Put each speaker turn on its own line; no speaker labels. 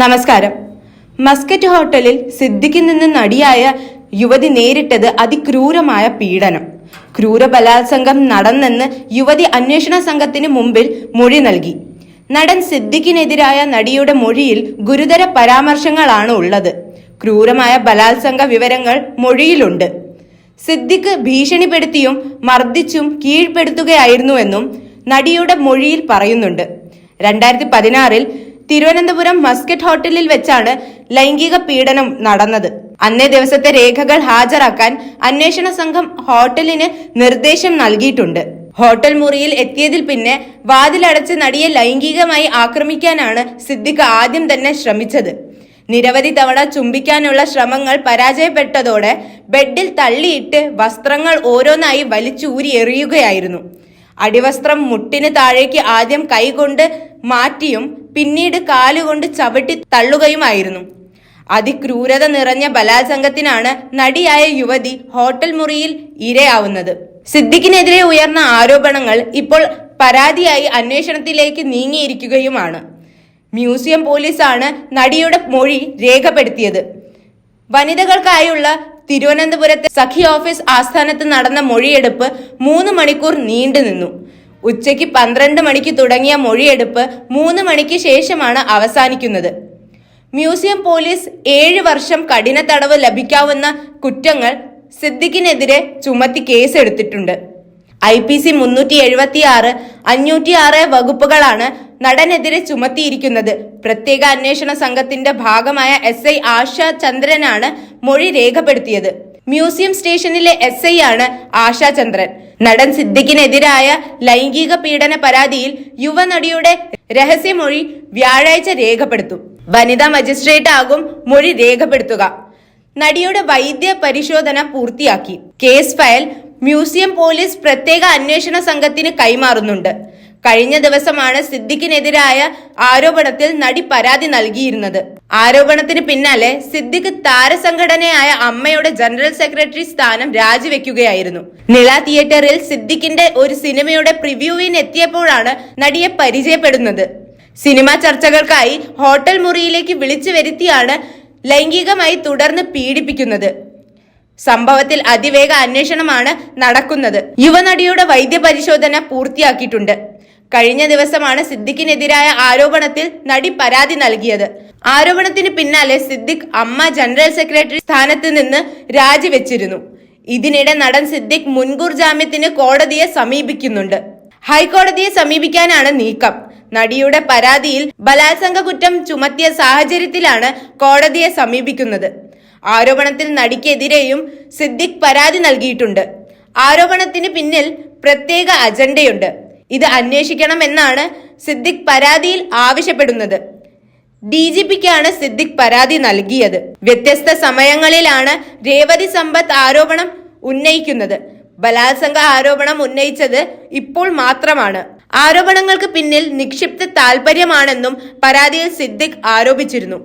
നമസ്കാരം. മസ്കറ്റ് ഹോട്ടലിൽ സിദ്ദിഖിൽ നിന്ന് നടിയായ യുവതി നേരിട്ടത് അതിക്രൂരമായ പീഡനം. ക്രൂര ബലാത്സംഗം നടന്നെന്ന് യുവതി അന്വേഷണ സംഘത്തിന് മുമ്പിൽ മൊഴി നൽകി. നടൻ സിദ്ദിഖിനെതിരായ നടിയുടെ മൊഴിയിൽ ഗുരുതര പരാമർശങ്ങളാണ് ഉള്ളത്. ക്രൂരമായ ബലാത്സംഗ വിവരങ്ങൾ മൊഴിയിലുണ്ട്. സിദ്ദിഖ് ഭീഷണിപ്പെടുത്തിയും മർദ്ദിച്ചും കീഴ്പ്പെടുത്തുകയായിരുന്നുവെന്നും നടിയുടെ മൊഴിയിൽ പറയുന്നുണ്ട്. രണ്ടായിരത്തി പതിനാറിൽ തിരുവനന്തപുരം മസ്കറ്റ് ഹോട്ടലിൽ വെച്ചാണ് ലൈംഗിക പീഡനം നടന്നത്. അന്നേ ദിവസത്തെ രേഖകൾ ഹാജരാക്കാൻ അന്വേഷണ സംഘം ഹോട്ടലിന് നിർദ്ദേശം നൽകിയിട്ടുണ്ട്. ഹോട്ടൽ മുറിയിൽ എത്തിയതിൽ പിന്നെ വാതിലടച്ച് നടിയെ ലൈംഗികമായി ആക്രമിക്കാനാണ് സിദ്ദിഖ് ആദ്യം തന്നെ ശ്രമിച്ചത്. നിരവധി തവണ ചുംബിക്കാനുള്ള ശ്രമങ്ങൾ പരാജയപ്പെട്ടതോടെ ബെഡിൽ തള്ളിയിട്ട് വസ്ത്രങ്ങൾ ഓരോന്നായി വലിച്ചൂരി എറിയുകയായിരുന്നു. അടിവസ്ത്രം മുട്ടിന് താഴേക്ക് ആദ്യം കൈകൊണ്ട് മാറ്റിയും പിന്നീട് കാലുകൊണ്ട് ചവിട്ടി തള്ളുകയുമായിരുന്നു. അതിക്രൂരത നിറഞ്ഞ ബലാത്സംഗത്തിനാണ് നടിയായ യുവതി ഹോട്ടൽ മുറിയിൽ ഇരയാവുന്നത്. സിദ്ദിഖിനെതിരെ ഉയർന്ന ആരോപണങ്ങൾ ഇപ്പോൾ പരാതിയായി അന്വേഷണത്തിലേക്ക് നീങ്ങിയിരിക്കുകയുമാണ്. മ്യൂസിയം പോലീസാണ് നടിയുടെ മൊഴി രേഖപ്പെടുത്തിയത്. വനിതകൾക്കായുള്ള തിരുവനന്തപുരത്തെ സഖി ഓഫീസ് ആസ്ഥാനത്ത് നടന്ന മൊഴിയെടുപ്പ് മൂന്ന് മണിക്കൂർ നീണ്ടുനിന്നു. ഉച്ചയ്ക്ക് പന്ത്രണ്ട് മണിക്ക് തുടങ്ങിയ മൊഴിയെടുപ്പ് മൂന്ന് മണിക്ക് ശേഷമാണ് അവസാനിക്കുന്നത്. മ്യൂസിയം പോലീസ് ഏഴ് വർഷം കഠിന തടവ് ലഭിക്കാവുന്ന കുറ്റങ്ങൾ സിദ്ദിഖിനെതിരെ ചുമത്തി കേസെടുത്തിട്ടുണ്ട്. ഐ പി സി മുന്നൂറ്റി എഴുപത്തി ആറ് അഞ്ഞൂറ്റി ആറ് വകുപ്പുകളാണ് നടനെതിരെ ചുമത്തിയിരിക്കുന്നത്. പ്രത്യേക അന്വേഷണ സംഘത്തിന്റെ ഭാഗമായ എസ് ഐ ആശ ചന്ദ്രനാണ് മൊഴി രേഖപ്പെടുത്തിയത്. മ്യൂസിയം സ്റ്റേഷനിലെ എസ് ഐ ആണ് ആശാ ചന്ദ്രൻ. നടൻ സിദ്ദിഖിനെതിരായ ലൈംഗിക പീഡന പരാതിയിൽ യുവനടിയുടെ രഹസ്യമൊഴി വ്യാഴാഴ്ച രേഖപ്പെടുത്തും. വനിതാ മജിസ്ട്രേറ്റ് ആകും മൊഴി രേഖപ്പെടുത്തുക. നടിയുടെ വൈദ്യ പരിശോധന പൂർത്തിയാക്കി. കേസ് ഫയൽ മ്യൂസിയം പോലീസ് പ്രത്യേക അന്വേഷണ സംഘത്തിന് കൈമാറുന്നുണ്ട്. കഴിഞ്ഞ ദിവസമാണ് സിദ്ദിഖിനെതിരായ ആരോപണത്തിൽ നടി പരാതി നൽകിയിരുന്നത്. ആരോപണത്തിന് പിന്നാലെ സിദ്ദിഖ് താരസംഘടനയായ അമ്മയുടെ ജനറൽ സെക്രട്ടറി സ്ഥാനം രാജിവെക്കുകയായിരുന്നു. നില തിയേറ്ററിൽ സിദ്ദിഖിന്റെ ഒരു സിനിമയുടെ പ്രിവ്യൂവിന് എത്തിയപ്പോഴാണ് നടിയെ പരിചയപ്പെടുന്നത്. സിനിമാ ചർച്ചകൾക്കായി ഹോട്ടൽ മുറിയിലേക്ക് വിളിച്ചു വരുത്തിയാണ് ലൈംഗികമായി തുടർന്ന് പീഡിപ്പിക്കുന്നത്. സംഭവത്തിൽ അതിവേഗ അന്വേഷണമാണ് നടക്കുന്നത്. യുവനടിയുടെ വൈദ്യപരിശോധന പൂർത്തിയാക്കിയിട്ടുണ്ട്. കഴിഞ്ഞ ദിവസമാണ് സിദ്ദിഖിനെതിരായ ആരോപണത്തിൽ നടി പരാതി നൽകിയത്. ആരോപണത്തിന് പിന്നാലെ സിദ്ദിഖ് അമ്മ ജനറൽ സെക്രട്ടറി സ്ഥാനത്ത് നിന്ന് രാജിവെച്ചിരുന്നു. ഇതിനിടെ നടൻ സിദ്ദിഖ് മുൻകൂർ ജാമ്യത്തിന് കോടതിയെ സമീപിക്കുന്നുണ്ട്. ഹൈക്കോടതിയെ സമീപിക്കാനാണ് നീക്കം. നടിയുടെ പരാതിയിൽ ബലാത്സംഗ കുറ്റം ചുമത്തിയ സാഹചര്യത്തിലാണ് കോടതിയെ സമീപിക്കുന്നത്. ആരോപണത്തിൽ നടിക്കെതിരെയും സിദ്ദിഖ് പരാതി നൽകിയിട്ടുണ്ട്. ആരോപണത്തിന് പിന്നിൽ പ്രത്യേക അജണ്ടയുണ്ട്. ഇത് അന്വേഷിക്കണമെന്നാണ് സിദ്ദിഖ് പരാതിയിൽ ആവശ്യപ്പെടുന്നത്. ഡി ജി പിക്കാണ് സിദ്ദിഖ് പരാതി നൽകിയത്. വ്യത്യസ്ത സമയങ്ങളിലാണ് രേവതി സമ്പത്ത് ആരോപണം ഉന്നയിക്കുന്നത്. ബലാത്സംഗ ആരോപണം ഉന്നയിച്ചത് ഇപ്പോൾ മാത്രമാണ്. ആരോപണങ്ങൾക്ക് പിന്നിൽ നിക്ഷിപ്ത താൽപര്യമാണെന്നും പരാതിയിൽ സിദ്ദിഖ് ആരോപിച്ചിരുന്നു.